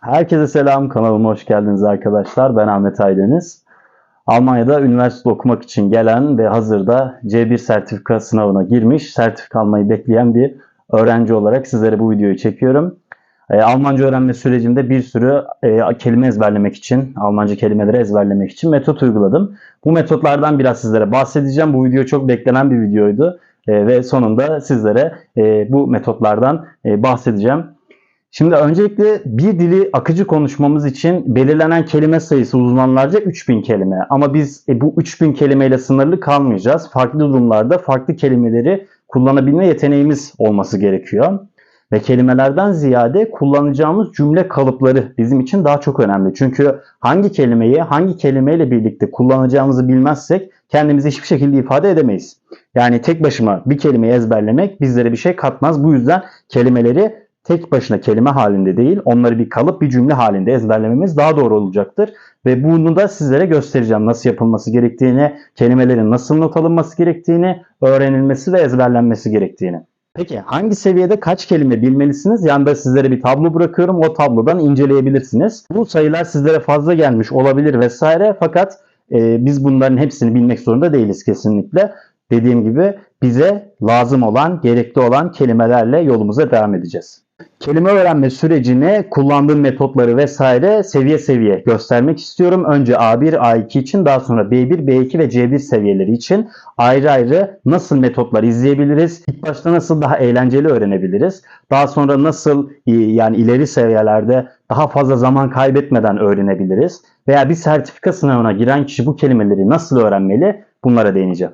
Herkese selam, kanalıma hoş geldiniz arkadaşlar. Ben Ahmet Aydeniz. Almanya'da üniversite okumak için gelen ve hazırda C1 sertifika sınavına girmiş, sertifika almayı bekleyen bir öğrenci olarak sizlere bu videoyu çekiyorum. Ee, Almanca öğrenme sürecinde bir sürü e, kelime ezberlemek için, Almanca kelimeleri ezberlemek için metot uyguladım. Bu metotlardan biraz sizlere bahsedeceğim. Bu video çok beklenen bir videoydu E, ve sonunda sizlere e, bu metotlardan e, bahsedeceğim. Şimdi öncelikle bir dili akıcı konuşmamız için belirlenen kelime sayısı uzmanlarca 3000 kelime. Ama biz e, bu 3000 kelimeyle sınırlı kalmayacağız. Farklı durumlarda farklı kelimeleri kullanabilme yeteneğimiz olması gerekiyor. Ve kelimelerden ziyade kullanacağımız cümle kalıpları bizim için daha çok önemli. Çünkü hangi kelimeyi hangi kelimeyle birlikte kullanacağımızı bilmezsek kendimizi hiçbir şekilde ifade edemeyiz. Yani tek başıma bir kelimeyi ezberlemek bizlere bir şey katmaz. Bu yüzden kelimeleri tek başına kelime halinde değil, onları bir kalıp bir cümle halinde ezberlememiz daha doğru olacaktır. Ve bunu da sizlere göstereceğim nasıl yapılması gerektiğini, kelimelerin nasıl not alınması gerektiğini, öğrenilmesi ve ezberlenmesi gerektiğini. Peki hangi seviyede kaç kelime bilmelisiniz? Yanında sizlere bir tablo bırakıyorum. O tablodan inceleyebilirsiniz. Bu sayılar sizlere fazla gelmiş olabilir vesaire. Fakat e, biz bunların hepsini bilmek zorunda değiliz kesinlikle. Dediğim gibi bize lazım olan, gerekli olan kelimelerle yolumuza devam edeceğiz. Kelime öğrenme sürecini kullandığım metotları vesaire seviye seviye göstermek istiyorum. Önce A1, A2 için daha sonra B1, B2 ve C1 seviyeleri için ayrı ayrı nasıl metotlar izleyebiliriz? İlk başta nasıl daha eğlenceli öğrenebiliriz? Daha sonra nasıl e, yani ileri seviyelerde daha fazla zaman kaybetmeden öğrenebiliriz? Veya bir sertifika sınavına giren kişi bu kelimeleri nasıl öğrenmeli? Bunlara değineceğim.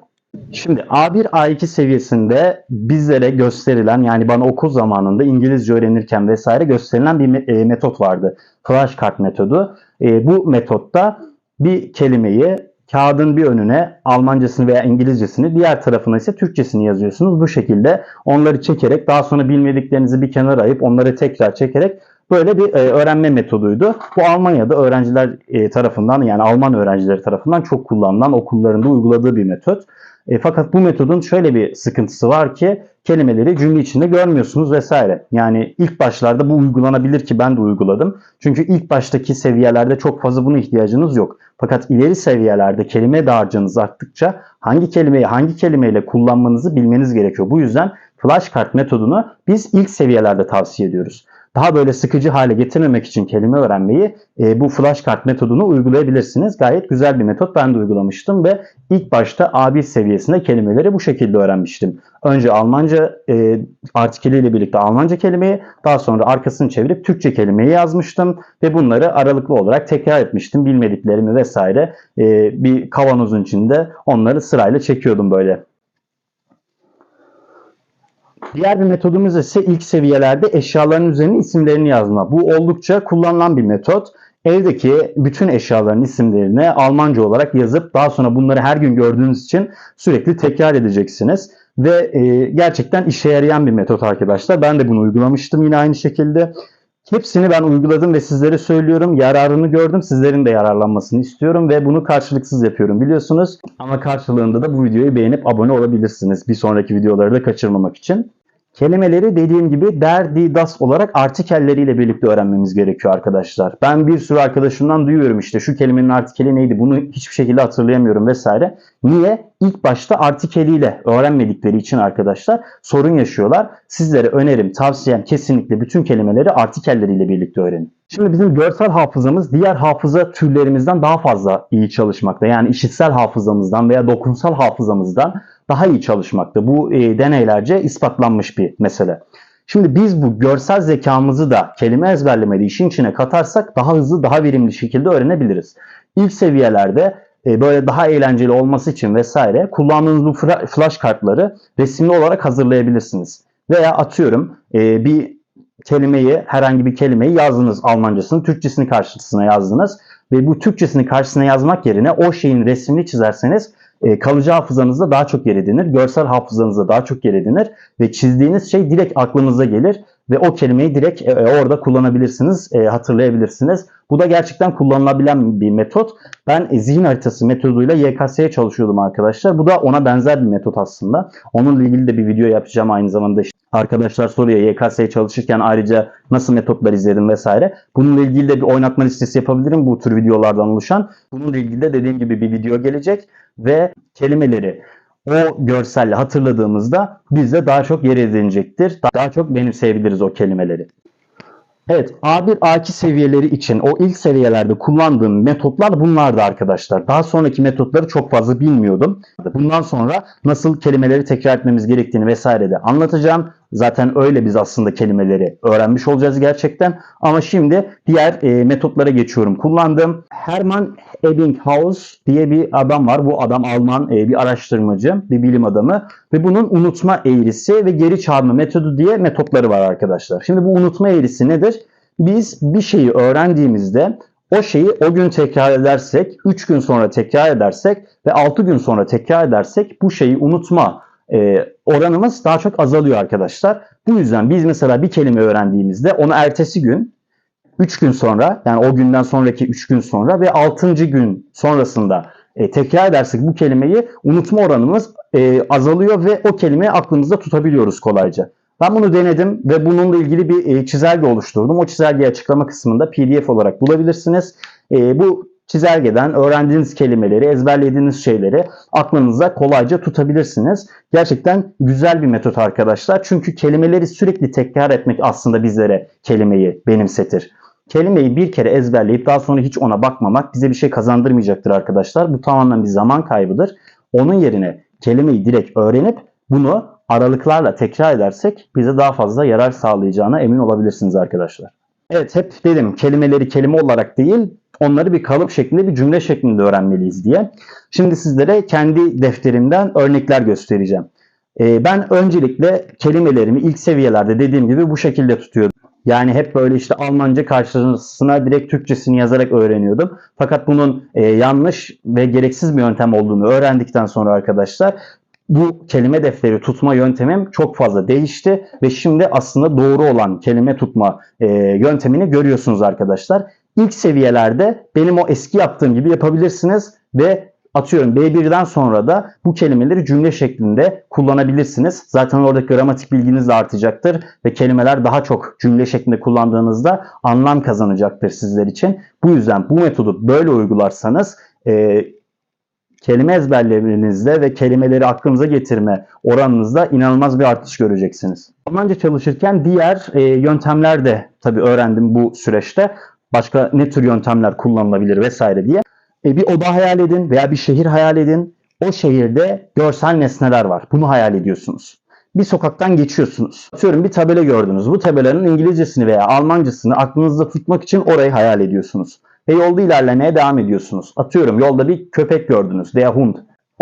Şimdi A1, A2 seviyesinde bizlere gösterilen yani bana okul zamanında İngilizce öğrenirken vesaire gösterilen bir e, metot vardı. Flashcard metodu. E, bu metotta bir kelimeyi kağıdın bir önüne Almancasını veya İngilizcesini diğer tarafına ise Türkçesini yazıyorsunuz. Bu şekilde onları çekerek daha sonra bilmediklerinizi bir kenara ayıp onları tekrar çekerek Böyle bir e, öğrenme metoduydu. Bu Almanya'da öğrenciler tarafından yani Alman öğrencileri tarafından çok kullanılan okullarında uyguladığı bir metot. E, fakat bu metodun şöyle bir sıkıntısı var ki kelimeleri cümle içinde görmüyorsunuz vesaire. Yani ilk başlarda bu uygulanabilir ki ben de uyguladım. Çünkü ilk baştaki seviyelerde çok fazla buna ihtiyacınız yok. Fakat ileri seviyelerde kelime dağarcığınız arttıkça hangi kelimeyi hangi kelimeyle kullanmanızı bilmeniz gerekiyor. Bu yüzden flashcard metodunu biz ilk seviyelerde tavsiye ediyoruz daha böyle sıkıcı hale getirmemek için kelime öğrenmeyi e, bu flashcard metodunu uygulayabilirsiniz. Gayet güzel bir metot. Ben de uygulamıştım ve ilk başta A1 seviyesinde kelimeleri bu şekilde öğrenmiştim. Önce Almanca e, artikeliyle birlikte Almanca kelimeyi, daha sonra arkasını çevirip Türkçe kelimeyi yazmıştım ve bunları aralıklı olarak tekrar etmiştim. Bilmediklerimi vesaire e, bir kavanozun içinde onları sırayla çekiyordum böyle. Diğer bir metodumuz ise ilk seviyelerde eşyaların üzerine isimlerini yazma. Bu oldukça kullanılan bir metot. Evdeki bütün eşyaların isimlerini Almanca olarak yazıp daha sonra bunları her gün gördüğünüz için sürekli tekrar edeceksiniz. Ve e, gerçekten işe yarayan bir metot arkadaşlar. Ben de bunu uygulamıştım yine aynı şekilde. Hepsini ben uyguladım ve sizlere söylüyorum. Yararını gördüm. Sizlerin de yararlanmasını istiyorum ve bunu karşılıksız yapıyorum biliyorsunuz. Ama karşılığında da bu videoyu beğenip abone olabilirsiniz. Bir sonraki videoları da kaçırmamak için. Kelimeleri dediğim gibi der, di, das olarak artikelleriyle birlikte öğrenmemiz gerekiyor arkadaşlar. Ben bir sürü arkadaşımdan duyuyorum işte şu kelimenin artikeli neydi bunu hiçbir şekilde hatırlayamıyorum vesaire. Niye? İlk başta artikeliyle öğrenmedikleri için arkadaşlar sorun yaşıyorlar. Sizlere önerim, tavsiyem kesinlikle bütün kelimeleri artikelleriyle birlikte öğrenin. Şimdi bizim görsel hafızamız diğer hafıza türlerimizden daha fazla iyi çalışmakta. Yani işitsel hafızamızdan veya dokunsal hafızamızdan daha iyi çalışmakta. Bu e, deneylerce ispatlanmış bir mesele. Şimdi biz bu görsel zekamızı da kelime ezberlemede işin içine katarsak daha hızlı, daha verimli şekilde öğrenebiliriz. İlk seviyelerde e, böyle daha eğlenceli olması için vesaire kullandığınız bu flash kartları resimli olarak hazırlayabilirsiniz. Veya atıyorum e, bir kelimeyi, herhangi bir kelimeyi yazdınız Almancasını, Türkçesini karşısına yazdınız ve bu Türkçesini karşısına yazmak yerine o şeyin resmini çizerseniz e, kalıcı hafızanızda daha çok yer edinir. Görsel hafızanızda daha çok yer edinir. Ve çizdiğiniz şey direkt aklınıza gelir. Ve o kelimeyi direkt e, orada kullanabilirsiniz, e, hatırlayabilirsiniz. Bu da gerçekten kullanılabilen bir metot. Ben e, zihin haritası metoduyla YKS'ye çalışıyordum arkadaşlar. Bu da ona benzer bir metot aslında. Onunla ilgili de bir video yapacağım aynı zamanda. Arkadaşlar soruyor YKS'ye çalışırken ayrıca nasıl metotlar izledim vesaire. Bununla ilgili de bir oynatma listesi yapabilirim bu tür videolardan oluşan. Bununla ilgili de dediğim gibi bir video gelecek ve kelimeleri o görselle hatırladığımızda bizde daha çok yer edinecektir. Daha çok benimseyebiliriz o kelimeleri. Evet, A1, A2 seviyeleri için o ilk seviyelerde kullandığım metotlar bunlardı arkadaşlar. Daha sonraki metotları çok fazla bilmiyordum. Bundan sonra nasıl kelimeleri tekrar etmemiz gerektiğini vesaire de anlatacağım. Zaten öyle biz aslında kelimeleri öğrenmiş olacağız gerçekten. Ama şimdi diğer e, metotlara geçiyorum. Kullandığım Hermann Ebbinghaus diye bir adam var. Bu adam Alman e, bir araştırmacı, bir bilim adamı ve bunun unutma eğrisi ve geri çağırma metodu diye metotları var arkadaşlar. Şimdi bu unutma eğrisi nedir? Biz bir şeyi öğrendiğimizde o şeyi o gün tekrar edersek, 3 gün sonra tekrar edersek ve 6 gün sonra tekrar edersek bu şeyi unutma e, oranımız daha çok azalıyor arkadaşlar. Bu yüzden biz mesela bir kelime öğrendiğimizde onu ertesi gün 3 gün sonra yani o günden sonraki 3 gün sonra ve 6. gün sonrasında e, tekrar edersek bu kelimeyi unutma oranımız e, azalıyor ve o kelimeyi aklımızda tutabiliyoruz kolayca. Ben bunu denedim ve bununla ilgili bir e, çizelge oluşturdum. O çizelgeyi açıklama kısmında pdf olarak bulabilirsiniz. E, bu çizelgeden öğrendiğiniz kelimeleri, ezberlediğiniz şeyleri aklınıza kolayca tutabilirsiniz. Gerçekten güzel bir metot arkadaşlar. Çünkü kelimeleri sürekli tekrar etmek aslında bizlere kelimeyi benimsetir. Kelimeyi bir kere ezberleyip daha sonra hiç ona bakmamak bize bir şey kazandırmayacaktır arkadaşlar. Bu tamamen bir zaman kaybıdır. Onun yerine kelimeyi direkt öğrenip bunu aralıklarla tekrar edersek bize daha fazla yarar sağlayacağına emin olabilirsiniz arkadaşlar. Evet hep dedim kelimeleri kelime olarak değil onları bir kalıp şeklinde bir cümle şeklinde öğrenmeliyiz diye. Şimdi sizlere kendi defterimden örnekler göstereceğim. Ee, ben öncelikle kelimelerimi ilk seviyelerde dediğim gibi bu şekilde tutuyordum. Yani hep böyle işte Almanca karşısına direkt Türkçesini yazarak öğreniyordum. Fakat bunun e, yanlış ve gereksiz bir yöntem olduğunu öğrendikten sonra arkadaşlar bu kelime defteri tutma yöntemim çok fazla değişti ve şimdi aslında doğru olan kelime tutma e, yöntemini görüyorsunuz arkadaşlar. İlk seviyelerde benim o eski yaptığım gibi yapabilirsiniz ve atıyorum B1'den sonra da bu kelimeleri cümle şeklinde kullanabilirsiniz. Zaten oradaki gramatik bilginiz de artacaktır ve kelimeler daha çok cümle şeklinde kullandığınızda anlam kazanacaktır sizler için. Bu yüzden bu metodu böyle uygularsanız e, kelime ezberlerinizde ve kelimeleri aklınıza getirme oranınızda inanılmaz bir artış göreceksiniz. Almanca çalışırken diğer e, yöntemler de tabii öğrendim bu süreçte. Başka ne tür yöntemler kullanılabilir vesaire diye. E, bir oda hayal edin veya bir şehir hayal edin. O şehirde görsel nesneler var. Bunu hayal ediyorsunuz. Bir sokaktan geçiyorsunuz. Atıyorum bir tabela gördünüz. Bu tabelanın İngilizcesini veya Almancasını aklınızda tutmak için orayı hayal ediyorsunuz. Ve yolda ilerlemeye devam ediyorsunuz. Atıyorum yolda bir köpek gördünüz. Der Hund.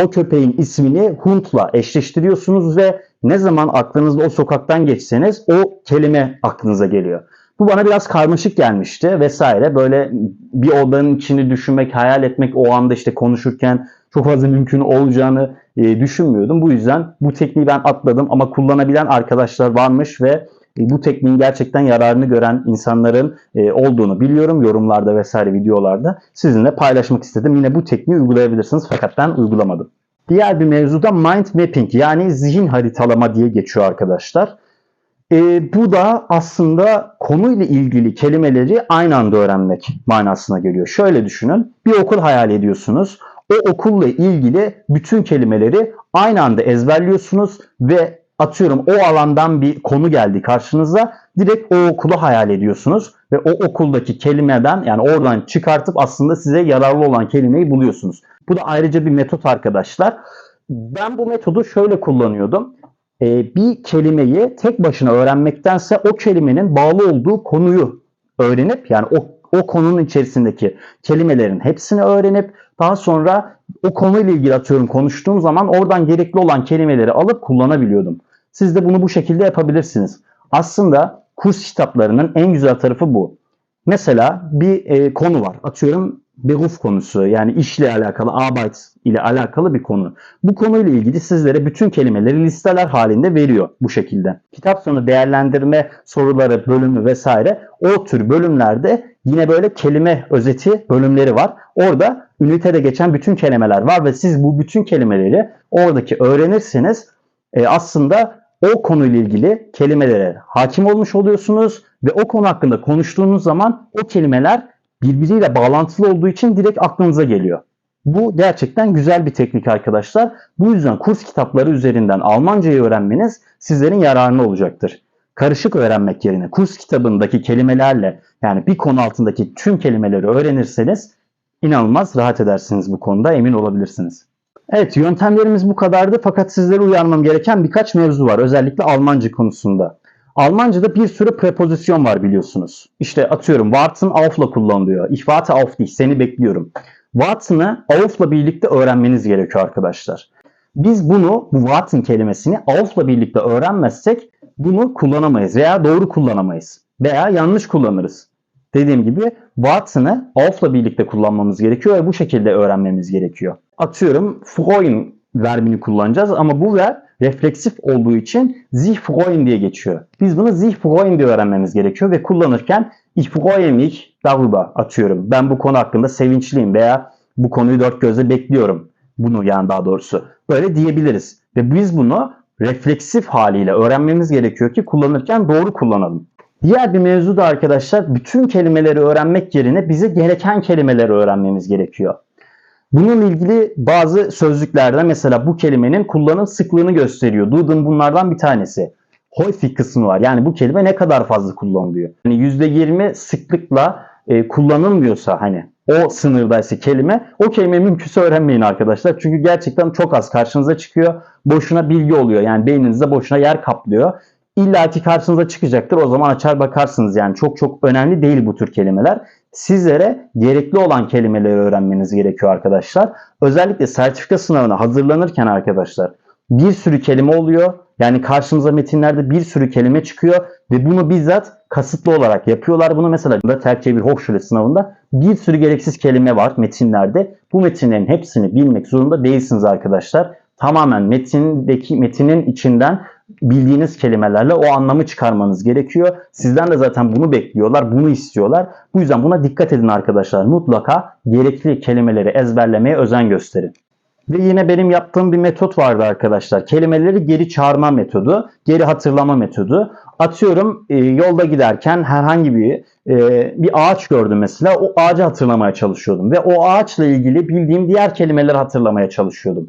O köpeğin ismini Hund'la eşleştiriyorsunuz ve ne zaman aklınızda o sokaktan geçseniz o kelime aklınıza geliyor. Bu bana biraz karmaşık gelmişti vesaire. Böyle bir odanın içini düşünmek, hayal etmek o anda işte konuşurken çok fazla mümkün olacağını e, düşünmüyordum. Bu yüzden bu tekniği ben atladım ama kullanabilen arkadaşlar varmış ve e, bu tekniğin gerçekten yararını gören insanların e, olduğunu biliyorum yorumlarda vesaire videolarda. Sizinle paylaşmak istedim. Yine bu tekniği uygulayabilirsiniz fakat ben uygulamadım. Diğer bir mevzuda mind mapping yani zihin haritalama diye geçiyor arkadaşlar. E, bu da aslında konuyla ilgili kelimeleri aynı anda öğrenmek manasına geliyor. Şöyle düşünün. Bir okul hayal ediyorsunuz. O okulla ilgili bütün kelimeleri aynı anda ezberliyorsunuz ve atıyorum o alandan bir konu geldi karşınıza. Direkt o okulu hayal ediyorsunuz ve o okuldaki kelimeden yani oradan çıkartıp aslında size yararlı olan kelimeyi buluyorsunuz. Bu da ayrıca bir metot arkadaşlar. Ben bu metodu şöyle kullanıyordum. Ee, bir kelimeyi tek başına öğrenmektense o kelimenin bağlı olduğu konuyu öğrenip yani o, o konunun içerisindeki kelimelerin hepsini öğrenip daha sonra o konuyla ilgili atıyorum konuştuğum zaman oradan gerekli olan kelimeleri alıp kullanabiliyordum. Siz de bunu bu şekilde yapabilirsiniz. Aslında kurs kitaplarının en güzel tarafı bu. Mesela bir e, konu var. Atıyorum Beruf konusu yani işle alakalı, Arbeit ile alakalı bir konu. Bu konuyla ilgili sizlere bütün kelimeleri listeler halinde veriyor bu şekilde. Kitap sonu değerlendirme soruları, bölümü vesaire o tür bölümlerde yine böyle kelime özeti bölümleri var. Orada ünitede geçen bütün kelimeler var ve siz bu bütün kelimeleri oradaki öğrenirseniz e, aslında o konuyla ilgili kelimelere hakim olmuş oluyorsunuz ve o konu hakkında konuştuğunuz zaman o kelimeler birbiriyle bağlantılı olduğu için direkt aklınıza geliyor. Bu gerçekten güzel bir teknik arkadaşlar. Bu yüzden kurs kitapları üzerinden Almancayı öğrenmeniz sizlerin yararına olacaktır. Karışık öğrenmek yerine kurs kitabındaki kelimelerle yani bir konu altındaki tüm kelimeleri öğrenirseniz inanılmaz rahat edersiniz bu konuda emin olabilirsiniz. Evet yöntemlerimiz bu kadardı fakat sizlere uyarmam gereken birkaç mevzu var özellikle Almanca konusunda. Almanca'da bir sürü prepozisyon var biliyorsunuz. İşte atıyorum warten auf'la kullanılıyor. Ich warte auf dich, seni bekliyorum. Warten'ı auf'la birlikte öğrenmeniz gerekiyor arkadaşlar. Biz bunu, bu warten kelimesini auf'la birlikte öğrenmezsek bunu kullanamayız veya doğru kullanamayız. Veya yanlış kullanırız. Dediğim gibi warten'ı auf'la birlikte kullanmamız gerekiyor ve bu şekilde öğrenmemiz gerekiyor. Atıyorum freuen verbini kullanacağız ama bu verb refleksif olduğu için sich freuen diye geçiyor. Biz bunu sich freuen diye öğrenmemiz gerekiyor ve kullanırken ich freue mich darüber atıyorum. Ben bu konu hakkında sevinçliyim veya bu konuyu dört gözle bekliyorum. Bunu yani daha doğrusu. Böyle diyebiliriz. Ve biz bunu refleksif haliyle öğrenmemiz gerekiyor ki kullanırken doğru kullanalım. Diğer bir mevzu da arkadaşlar bütün kelimeleri öğrenmek yerine bize gereken kelimeleri öğrenmemiz gerekiyor. Bununla ilgili bazı sözlüklerde mesela bu kelimenin kullanım sıklığını gösteriyor. Duden bunlardan bir tanesi. Häufig kısmı var. Yani bu kelime ne kadar fazla kullanılıyor. Yani %20 sıklıkla e, kullanılmıyorsa hani o sınırdaysa kelime o kelime mümkünse öğrenmeyin arkadaşlar. Çünkü gerçekten çok az karşınıza çıkıyor. Boşuna bilgi oluyor. Yani beyninizde boşuna yer kaplıyor. İlla ki karşınıza çıkacaktır. O zaman açar bakarsınız. Yani çok çok önemli değil bu tür kelimeler. Sizlere gerekli olan kelimeleri öğrenmeniz gerekiyor arkadaşlar. Özellikle sertifika sınavına hazırlanırken arkadaşlar bir sürü kelime oluyor. Yani karşımıza metinlerde bir sürü kelime çıkıyor ve bunu bizzat kasıtlı olarak yapıyorlar. Bunu mesela da Terkçe bir Hochschule sınavında bir sürü gereksiz kelime var metinlerde. Bu metinlerin hepsini bilmek zorunda değilsiniz arkadaşlar. Tamamen metindeki metinin içinden bildiğiniz kelimelerle o anlamı çıkarmanız gerekiyor. Sizden de zaten bunu bekliyorlar, bunu istiyorlar. Bu yüzden buna dikkat edin arkadaşlar. Mutlaka gerekli kelimeleri ezberlemeye özen gösterin. Ve yine benim yaptığım bir metot vardı arkadaşlar. Kelimeleri geri çağırma metodu, geri hatırlama metodu. Atıyorum e, yolda giderken herhangi bir e, bir ağaç gördüm mesela. O ağacı hatırlamaya çalışıyordum ve o ağaçla ilgili bildiğim diğer kelimeleri hatırlamaya çalışıyordum.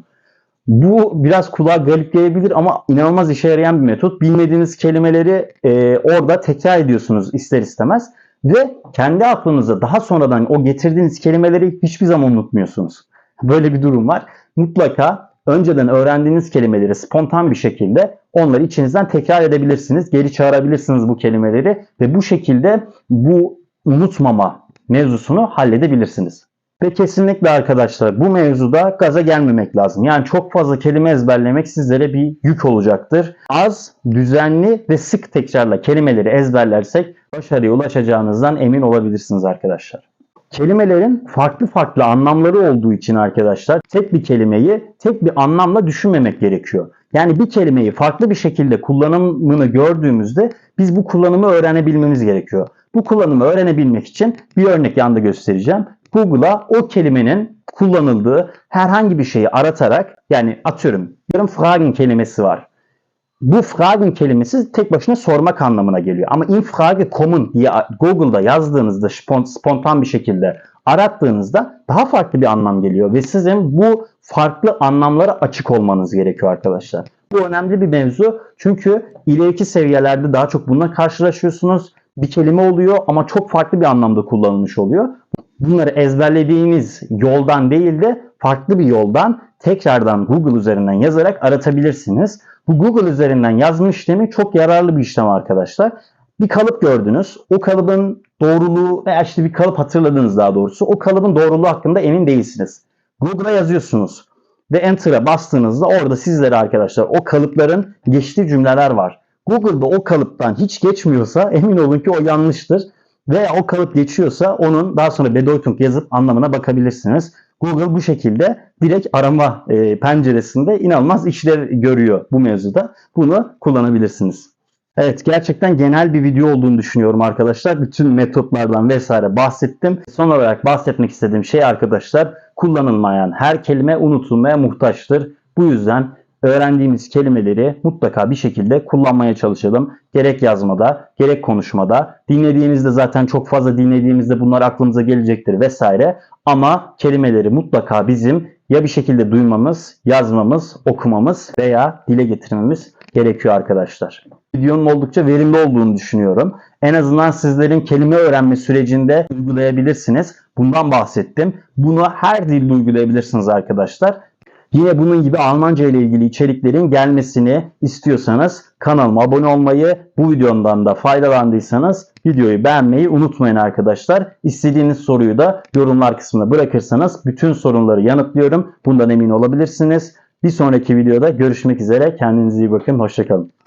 Bu biraz kulağa garip gelebilir ama inanılmaz işe yarayan bir metot. Bilmediğiniz kelimeleri e, orada tekrar ediyorsunuz ister istemez ve kendi aklınıza daha sonradan o getirdiğiniz kelimeleri hiçbir zaman unutmuyorsunuz. Böyle bir durum var. Mutlaka önceden öğrendiğiniz kelimeleri spontan bir şekilde onları içinizden tekrar edebilirsiniz. Geri çağırabilirsiniz bu kelimeleri ve bu şekilde bu unutmama mevzusunu halledebilirsiniz. Ve kesinlikle arkadaşlar bu mevzuda gaza gelmemek lazım. Yani çok fazla kelime ezberlemek sizlere bir yük olacaktır. Az, düzenli ve sık tekrarla kelimeleri ezberlersek başarıya ulaşacağınızdan emin olabilirsiniz arkadaşlar. Kelimelerin farklı farklı anlamları olduğu için arkadaşlar tek bir kelimeyi tek bir anlamla düşünmemek gerekiyor. Yani bir kelimeyi farklı bir şekilde kullanımını gördüğümüzde biz bu kullanımı öğrenebilmemiz gerekiyor. Bu kullanımı öğrenebilmek için bir örnek yanda göstereceğim. Google'a o kelimenin kullanıldığı herhangi bir şeyi aratarak yani atıyorum diyorum fragen kelimesi var. Bu fragen kelimesi tek başına sormak anlamına geliyor. Ama in frage diye Google'da yazdığınızda spontan bir şekilde arattığınızda daha farklı bir anlam geliyor ve sizin bu farklı anlamlara açık olmanız gerekiyor arkadaşlar. Bu önemli bir mevzu çünkü ileriki seviyelerde daha çok bununla karşılaşıyorsunuz. Bir kelime oluyor ama çok farklı bir anlamda kullanılmış oluyor. Bunları ezberlediğiniz yoldan değil de farklı bir yoldan tekrardan Google üzerinden yazarak aratabilirsiniz. Bu Google üzerinden yazma işlemi çok yararlı bir işlem arkadaşlar. Bir kalıp gördünüz. O kalıbın doğruluğu veya işte bir kalıp hatırladınız daha doğrusu. O kalıbın doğruluğu hakkında emin değilsiniz. Google'a yazıyorsunuz ve Enter'a bastığınızda orada sizlere arkadaşlar o kalıpların geçtiği cümleler var. Google'da o kalıptan hiç geçmiyorsa emin olun ki o yanlıştır. Veya o kalıp geçiyorsa onun daha sonra Bedeutung yazıp anlamına bakabilirsiniz. Google bu şekilde direkt arama e, penceresinde inanılmaz işler görüyor bu mevzuda. Bunu kullanabilirsiniz. Evet gerçekten genel bir video olduğunu düşünüyorum arkadaşlar. Bütün metotlardan vesaire bahsettim. Son olarak bahsetmek istediğim şey arkadaşlar kullanılmayan her kelime unutulmaya muhtaçtır. Bu yüzden öğrendiğimiz kelimeleri mutlaka bir şekilde kullanmaya çalışalım. Gerek yazmada, gerek konuşmada. Dinlediğimizde zaten çok fazla dinlediğimizde bunlar aklımıza gelecektir vesaire. Ama kelimeleri mutlaka bizim ya bir şekilde duymamız, yazmamız, okumamız veya dile getirmemiz gerekiyor arkadaşlar. Videonun oldukça verimli olduğunu düşünüyorum. En azından sizlerin kelime öğrenme sürecinde uygulayabilirsiniz. Bundan bahsettim. Bunu her dilde uygulayabilirsiniz arkadaşlar. Yine bunun gibi Almanca ile ilgili içeriklerin gelmesini istiyorsanız kanalıma abone olmayı, bu videomdan da faydalandıysanız videoyu beğenmeyi unutmayın arkadaşlar. İstediğiniz soruyu da yorumlar kısmına bırakırsanız bütün sorunları yanıtlıyorum. Bundan emin olabilirsiniz. Bir sonraki videoda görüşmek üzere. Kendinize iyi bakın. Hoşçakalın.